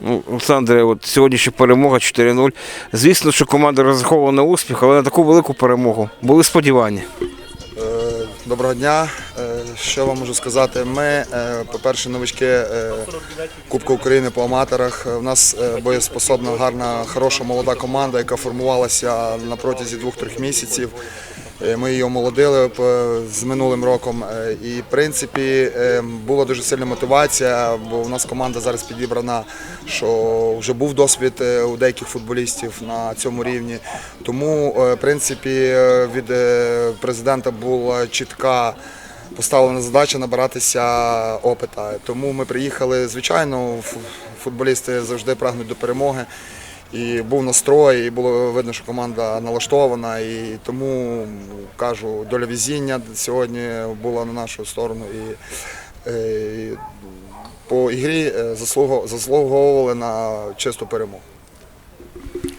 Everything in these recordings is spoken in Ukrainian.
Ну, Олександре, от сьогоднішня перемога 4-0. Звісно, що команда розраховувала на успіх, але на таку велику перемогу були сподівання. Е, Доброго дня. Е, Що вам можу сказати? Ми, е, по-перше, новички Кубка України по аматорах. У нас боєспособна, гарна, хороша молода команда, яка формувалася на протязі двох-трьох місяців. Е, Ми її омолодили з минулим роком. Е, І, в принципі, е, була дуже сильна мотивація, бо у нас команда зараз підібрана, що вже був досвід е, у деяких футболістів на цьому рівні. Тому, е, в принципі, е, від е, президента була чітка поставлена задача набиратися опита. Тому ми приїхали, звичайно, футболісти завжди прагнуть до перемоги. І був настрой, і було видно, що команда налаштована. І тому кажу, доля везіння сьогодні була на нашу сторону. І, е, і по ігрі е, заслуговували на чисту перемогу.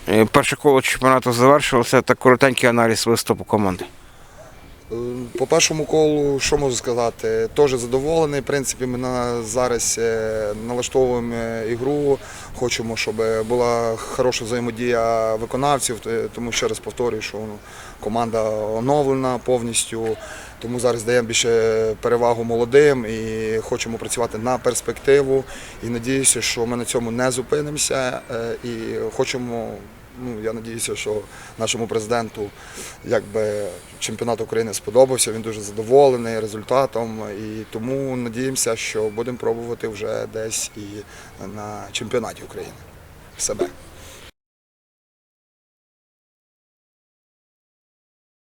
Е, Перше коло чемпіонату завершилося, так коротенький аналіз виступу команди. Е, По першому колу, що можу сказати, теж задоволений. В принципі, ми на, зараз е, налаштовуємо е, ігру. Хочемо, щоб була хороша взаємодія виконавців, е, тому ще раз повторюю, що ну, команда оновлена повністю. Тому зараз даємо більше перевагу молодим і хочемо працювати на перспективу. І надіюся, що ми на цьому не зупинимося. І хочемо ну, я надіюся, що нашому президенту якби, чемпіонат України сподобався, він дуже задоволений результатом. І тому надіємося, що будемо пробувати вже десь і на чемпіонаті України себе.